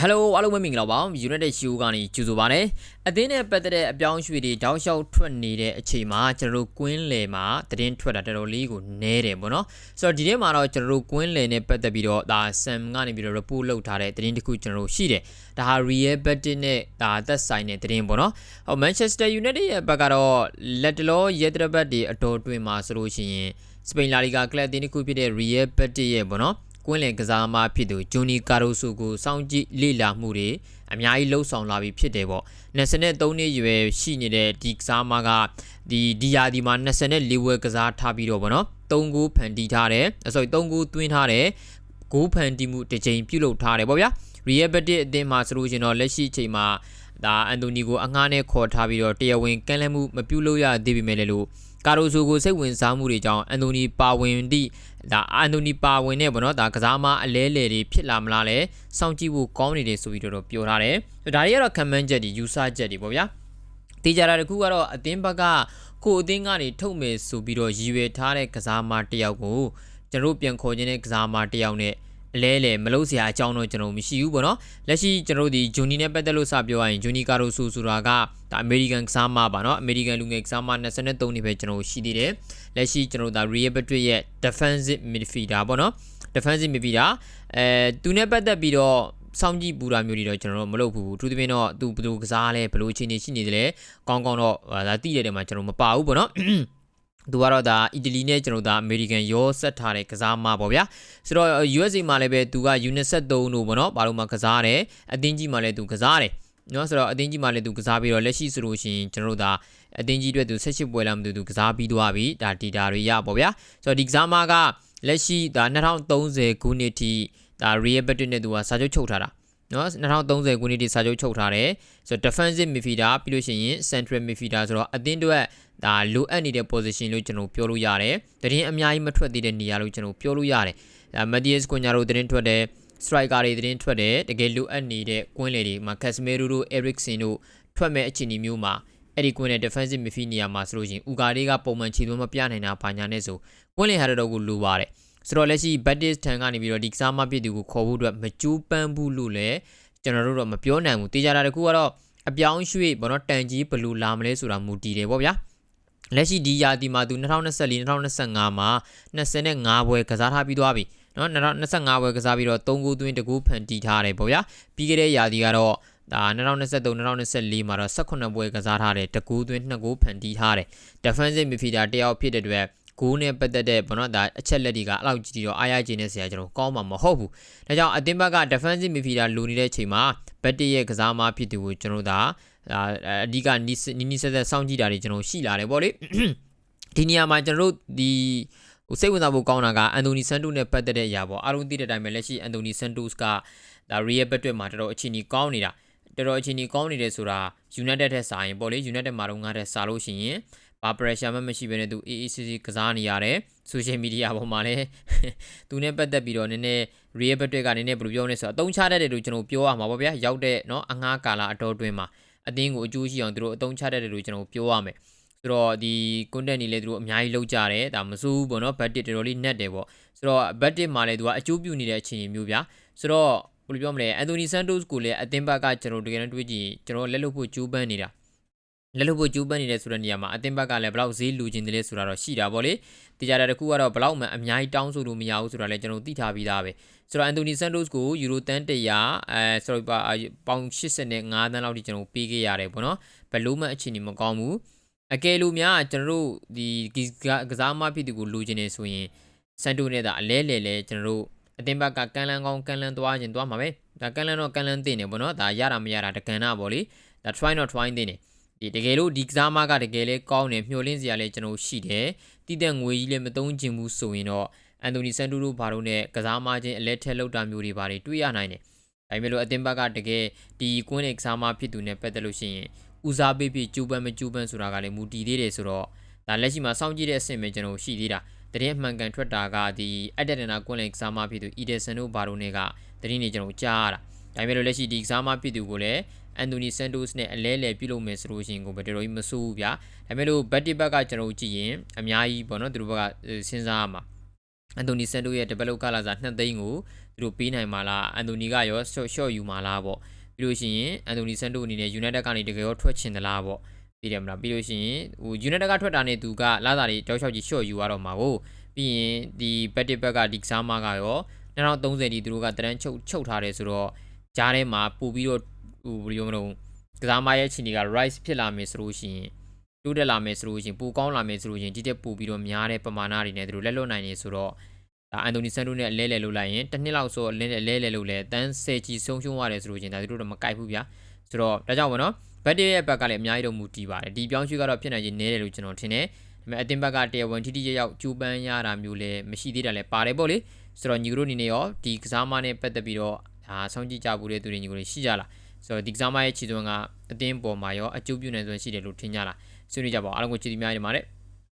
ဟယ်လိုအားလုံးပဲမင်္ဂလာပါ United Show ကနေကြိုဆိုပါရစေအသင်းနဲ့ပတ်သက်တဲ့အပြောင်းအရွှေ့တွေတောက်လျှောက်ထွက်နေတဲ့အချိန်မှာကျွန်တော်တို့ကွင်းလယ်မှာသတင်းထွက်တာတော်တော်လေးကိုနည်းတယ်ပေါ့နော်ဆိုတော့ဒီထဲမှာတော့ကျွန်တော်တို့ကွင်းလယ်နဲ့ပတ်သက်ပြီးတော့ဒါ Sam ကနေပြီးတော့ report လုပ်ထားတဲ့သတင်းတစ်ခုကျွန်တော်တို့ရှိတယ်ဒါဟာ Real Betis နဲ့ဒါသက်ဆိုင်တဲ့သတင်းပေါ့နော်ဟော Manchester United ရဲ့ဘက်ကတော့လက်တလောရဲတရဘတ်တွေအတော်တွင်မှာဆိုလို့ရှိရင်စပိန်လာလီဂါကလပ်အသင်းတစ်ခုဖြစ်တဲ့ Real Betis ရဲ့ပေါ့နော် ကွင်းလယ်ကစားသမားဖြစ်သူဂျိုနီကာရိုဆိုကိုစောင့်ကြည့်လေ့လာမှုတွေအများကြီးလှုပ်ဆောင်လာပြီးဖြစ်တယ်ပေါ့23နှစ်ရွယ်ရှိနေတဲ့ဒီကစားသမားကဒီဒီယာဒီမှာ24ဝယ်ကစားထားပြီးတော့ဗောနော်3ဂိုးဖန်တီးထားတယ်အစိုးရ3ဂိုးသွင်းထားတယ်ဂိုးဖန်တီးမှုတစ်ချိန်ပြုတ်လုပ်ထားတယ်ပေါ့ဗျာ Real Betis အသင်းမှာဆိုလို့ရှိရင်တော့လက်ရှိအချိန်မှာဒါအန်တိုနီကိုအငှားနဲ့ခေါ်ထားပြီးတော့တရားဝင်ကမ်းလှမ်းမှုမပြုလုပ်ရသေးပေမဲ့လည်းလို့ ကာရိုဆိုကိုစိတ်ဝင်စားမှုတွေကြောင့်အန်တိုနီပါဝင်သည့်ဒါအန်တိုနီပါဝင်နဲ့ဗောနော်ဒါကစားမအလဲလေတွေဖြစ်လာမလားလဲစောင့်ကြည့်ဖို့ကောင်းနေတယ်ဆိုပြီးတော့ပြောထားတယ်ဆိုဒါတွေကတော့ comment ချက်တွေ user ချက်တွေပေါ့ဗျာတေချာတာတခုကတော့အသင်းဘက်ကကိုအသင်းကနေထုတ်မယ်ဆိုပြီးတော့ရည်ရွယ်ထားတဲ့ကစားမတစ်ယောက်ကိုကျွန်တော်ပြန်ခေါ်ခြင်းတဲ့ကစားမတစ်ယောက်နဲ့ အလဲလေမလို့စရာအကြောင်းတော့ကျွန်တော်မရှိဘူးပေါ့နော်လက်ရှိကျွန်တော်ဒီဂျွန်နီနဲ့ပတ်သက်လို့စပြောရရင်ဂျွန်နီကာရိုဆူဆိုတာကဒါအမေရိကန်ကစားမပါနော်အမေရိကန်လူငယ်ကစားမ23နှစ်ပဲကျွန်တော်ရှိသေးတယ်လက်ရှိကျွန်တော်ဒါ Real Madrid ရဲ့ defensive midfielder ပေါ့နော် defensive midfielder အဲသူနဲ့ပတ်သက်ပြီးတော့စောင့်ကြည့်ပူတာမျိုးတွေတော့ကျွန်တော်တို့မလုပ်ဘူးသူသဖြင့်တော့သူဘယ်လိုကစားလဲဘယ်လိုအခြေအနေရှိနေတယ်လဲကောင်းကောင်းတော့ဒါသိတဲ့တဲမှာကျွန်တော်မပါဘူးပေါ့နော် သူကတော့ဒါအီတလီနဲ့ကျွန်တော်ဒါအမေရိကန်ရောဆက်ထားတဲ့ကစားမပေါ့ဗျာဆိုတော့ USA မှာလည်းပဲသူက Unicef 3လို့ပေါ့နော်ဘာလို့မှကစားတယ်အသင်းကြီးမှာလည်းသူကစားတယ်နော်ဆိုတော့အသင်းကြီးမှာလည်းသူကစားပြီးတော့လက်ရှိဆိုလို့ရှိရင်ကျွန်တော်တို့ဒါအသင်းကြီးအတွက်သူ18ပွဲလာမသူသူကစားပြီးသွားပြီဒါဒီတာတွေရပေါ့ဗျာဆိုတော့ဒီကစားမကလက်ရှိဒါ2030ခုနှစ်ထိဒါ Real Betis နဲ့သူကစာချုပ်ချုပ်ထားတာ နော်2030ခုနှစ်ထိစာချုပ်ချုပ်ထားတယ်ဆိုတော့ defensive midfielder ပြီးလို့ရှိရင် central midfielder ဆိုတော့အသင်းအတွက်ဒါလိုအပ်နေတဲ့ position လို့ကျွန်တော်ပြောလို့ရတယ်။တရင်အများကြီးမထွက်သေးတဲ့နေရာလို့ကျွန်တော်ပြောလို့ရတယ်။ဒါ Matias Cunha တို့တရင်ထွက်တယ် striker တွေတရင်ထွက်တယ်တကယ်လိုအပ်နေတဲ့ကွင်းလေတွေမှာ Casemiro တို့ Eriksen တို့ထွက်မဲ့အခြေအနေမျိုးမှာအဲ့ဒီကွင်းနဲ့ defensive midfield နေရာမှာဆိုလို့ရှိရင် Uga တွေကပုံမှန်ခြေသွင်းမပြနိုင်တာဘာညာနဲ့ဆိုကွင်းလေဟာတော့ကိုလိုပါတယ်။ ဆိုတော့လက်ရှိ Baptist ထံကနေပြီးတော့ဒီကစားမပြည့်သူကိုခေါ်ဖို့အတွက်မကြိုးပမ်းဘူးလို့လည်းကျွန်တော်တို့တော့မပြောနိုင်ဘူးတေချာတာတခုကတော့အပြောင်းရွှေ့ဘောနော်တန်ကြီးဘယ်လိုလာမလဲဆိုတာမူတည်တယ်ဗောဗျာလက်ရှိဒီရာသီမှာသူ2024 2025မှာ25ပွဲကစားထားပြီးသွားပြီနော်2025ပွဲကစားပြီးတော့3ဂိုးသွင်းတကူဖန်တီးထားတယ်ဗောဗျာပြီးခဲ့တဲ့ရာသီကတော့ဒါ2023 2024မှာတော့18ပွဲကစားထားတယ်တကူးသွင်း2ဂိုးဖန်တီးထားတယ် defensive midfielder တယောက်ဖြစ်တဲ့အတွက် ဂိုးနဲ့ပတ်သက်တဲ့ဘောနော်ဒါအချက်လက်တွေကအလောက်ကြီးတော့အားရခြင်းနဲ့ဆရာကျွန်တော်ကောင်းမှာမဟုတ်ဘူးဒါကြောင့်အသင်းဘက်က defensive midfielder လိုနေတဲ့အချိန်မှာဘက်တစ်ရဲ့ကစားမဖြစ်သူကိုကျွန်တော်ဒါဒါအဓိကနီးနီးဆက်ဆက်စောင့်ကြည့်တာတွေကျွန်တော်ရှိလာတယ်ပေါ့လေဒီနေရာမှာကျွန်တော်တို့ဒီဟိုစိတ်ဝင်စားဖို့ကောင်းတာကအန်တိုနီဆန်တိုနဲ့ပတ်သက်တဲ့အရာပေါ့အားလုံးသိတဲ့အတိုင်းပဲလက်ရှိအန်တိုနီဆန်တိုစ်ကဒါရီယယ်ဘက်တွက်မှာတော်တော်အခြေအနေကောင်းနေတာတော်တော်အခြေအနေကောင်းနေတယ်ဆိုတာ United ထက်စာရင်ပေါ့လေ United မှာတော့ငါတဲ့စာလို့ရှိရင် ဘာ pressure မှမရှိဘဲနဲ့သူ AACC ကစားနေရတယ် social media ပေါ်မှာလည်းသူနဲ့ပတ်သက်ပြီးတော့နည်းနည်း real ဘက်တွက်ကနည်းနည်းဘယ်လိုပြောနေဆိုတော့အတုံးချတတ်တယ်လို့ကျွန်တော်ပြောရမှာပေါ့ဗျာရောက်တဲ့เนาะအငှားကာလာအတော်တွင်းမှာအသင်းကိုအကျိုးရှိအောင်သူတို့အသုံးချတတ်တယ်လို့ကျွန်တော်ပြောရမယ်ဆိုတော့ဒီ content တွေလည်းသူတို့အများကြီးလုပ်ကြတယ်ဒါမစိုးဘူးပေါ့နော် budget တော်တော်လေး net တယ်ပေါ့ဆိုတော့ budget မှာလည်းသူကအကျိုးပြုနေတဲ့အခြေအနေမျိုးဗျာဆိုတော့ဘယ်လိုပြောမလဲအန်တိုနီဆန်တိုစ်ကိုလည်းအသင်းဘက်ကကျွန်တော်တကယ်တမ်းတွေးကြည့်ကျွန်တော်လက်လွတ်ဖို့ကြိုးပမ်းနေတာ လက်လို့ဖို့ကျူးပန်းနေတဲ့ဆိုတဲ့နေရာမှာအသင်းဘက်ကလည်းဘလောက်ဈေးလူချင်းတယ်လဲဆိုတာတော့ရှိတာပေါ့လေတရားတာတခုကတော့ဘလောက်မှအများကြီးတောင်းဆိုလို့မရဘူးဆိုတာလည်းကျွန်တော်သိထားပြီးသားပဲဆိုတော့အန်တိုနီဆန်တိုစ်ကိုယူရိုတန်100အဲဆိုတော့ပေါင်85တန်းလောက်ထိကျွန်တော်ပေးခဲ့ရတယ်ပေါ့နော်ဘယ်လို့မှအခြေအနေမကောင်းဘူးအကယ်လို့များကျွန်တော်တို့ဒီကစားမဖြစ်သူကိုလူချင်းနေဆိုရင်စန်တိုနဲ့ဒါအလဲလဲလဲကျွန်တော်တို့အတင်းဘက်ကကန်လန်းကောင်းကန်လန်းသွားခြင်းသွားမှာပဲဒါကန်လန်းတော့ကန်လန်းတင်နေပေါ့နော်ဒါရတာမရတာတကန်နာပေါ့လေဒါ try not try တင်နေ ဒီတကယ်လို့ဒီကစားမကတကယ်လဲကောင်းတယ်မျှော်လင့်စရာလဲကျွန်တော်ရှိတယ်တည်တဲ့ငွေကြီးလည်းမသုံးချင်ဘူးဆိုရင်တော့အန်တိုနီဆန်တိုတို့ဘာလို့နဲ့ကစားမချင်းအလဲထက်လောက်တာမျိုးတွေဘာတွေတွေ့ရနိုင်တယ်ဒါပေမဲ့လို့အတင်းဘက်ကတကယ်ဒီကွင်းနဲ့ကစားမဖြစ်သူနဲ့ပတ်သက်လို့ရှိရင်ဦးစားပေးပြီးကျူပန်းမကျူပန်းဆိုတာကလည်းမူတည်သေးတယ်ဆိုတော့ဒါလက်ရှိမှာစောင့်ကြည့်တဲ့အဆင့်ပဲကျွန်တော်ရှိသေးတာတရင်မှန်ကန်ထွက်တာကဒီအက်ဒက်ဒနာကွင်းနဲ့ကစားမဖြစ်သူအီဒယ်ဆန်တို့ဘာလို့နဲ့ကတရင်နေကျွန်တော်ကြားရတာ ဒါပေမဲ့လို့လက်ရှိဒီကစားမဖြစ်သူကိုလည်းအန်တိုနီဆန်တိုစ်နဲ့အလဲလဲပြုလုပ်မယ်ဆိုလို့ရှိရင်ကိုဘယ်တော်ကြီးမဆိုးဘူးဗျာဒါပေမဲ့လို့ဘက်တစ်ဘက်ကကျွန်တော်ကြည့်ရင်အများကြီးပေါ့နော်သူတို့ဘက်ကစဉ်းစားရမှာအန်တိုနီဆန်တိုရဲ့ develop ကလာစား2သိန်းကိုသူတို့ပေးနိုင်မှာလားအန်တိုနီကရောရှော့ရှော့ယူမှာလားပေါ့ပြီးလို့ရှိရင်အန်တိုနီဆန်တိုအနေနဲ့ United ကနေတကယ်ရောထွက်ချင်သလားပေါ့ပြီးတယ်မလားပြီးလို့ရှိရင်ဟို United ကထွက်တာနဲ့သူကလာတာတွေတောက်လျှောက်ကြီးရှော့ယူရတော့မှာကိုပြီးရင်ဒီ Betis ဘက်ကဒီကစားမကရော2030ဒီသူတို့ကတရန်ချုပ်ချုပ်ထားတယ်ဆိုတော့ ဂျားထဲမှာပို့ပြီးတော့ဟိုဘယ်လိုမလို့ကစားမရဲ့ချီနေက rise ဖြစ်လာမယ်ဆိုလို့ရှိရင်တိုးတက်လာမယ်ဆိုလို့ရှိရင်ပိုကောင်းလာမယ်ဆိုလို့ရှိရင်ဒီတက်ပိုပြီးတော့များတဲ့ပမာဏတွေနဲ့သူတို့လက်လွတ်နိုင်နေဆိုတော့ဒါအန်တိုနီဆန်တိုနဲ့အလဲလဲလုပ်လိုက်ရင်တစ်နှစ်လောက်ဆိုအလဲလဲလဲလဲလုပ်လဲတန်း10ကြီးဆုံးရှုံးရတယ်ဆိုလို့ရှိရင်ဒါသူတို့တော့မကိုက်ဘူးဗျာဆိုတော့ဒါကြောင့်ဗောနော်ဘတ်တေရဲ့ဘက်ကလည်းအများကြီးတော့မူတည်ပါတယ်ဒီပြောင်းရွှေ့ကတော့ဖြစ်နိုင်ခြင်းနည်းတယ်လို့ကျွန်တော်ထင်တယ်ဒါပေမဲ့အတင်းဘက်ကတရားဝင်ထိတိကျကျကျူပန်းရတာမျိုးလည်းမရှိသေးတာလည်းပါတယ်ပေါ့လေဆိုတော့ညီတို့အနေနဲ့ရောဒီကစားမနဲ့ပတ်သက်ပြီးတော့ ဒါဆောင်းကြည့်ကြဘူးတဲ့သူတွေညီကိုတွေရှိကြလားဆိုတော့ဒီကစားမရဲ့ခြေသွင်းကအတင်းပေါ်မှာရောအကျိုးပြုနိုင်စွမ်းရှိတယ်လို့ထင်ကြလားဆွေးနွေးကြပါဦးအားလုံးကိုကျေးဇူးများတင်ပါတယ်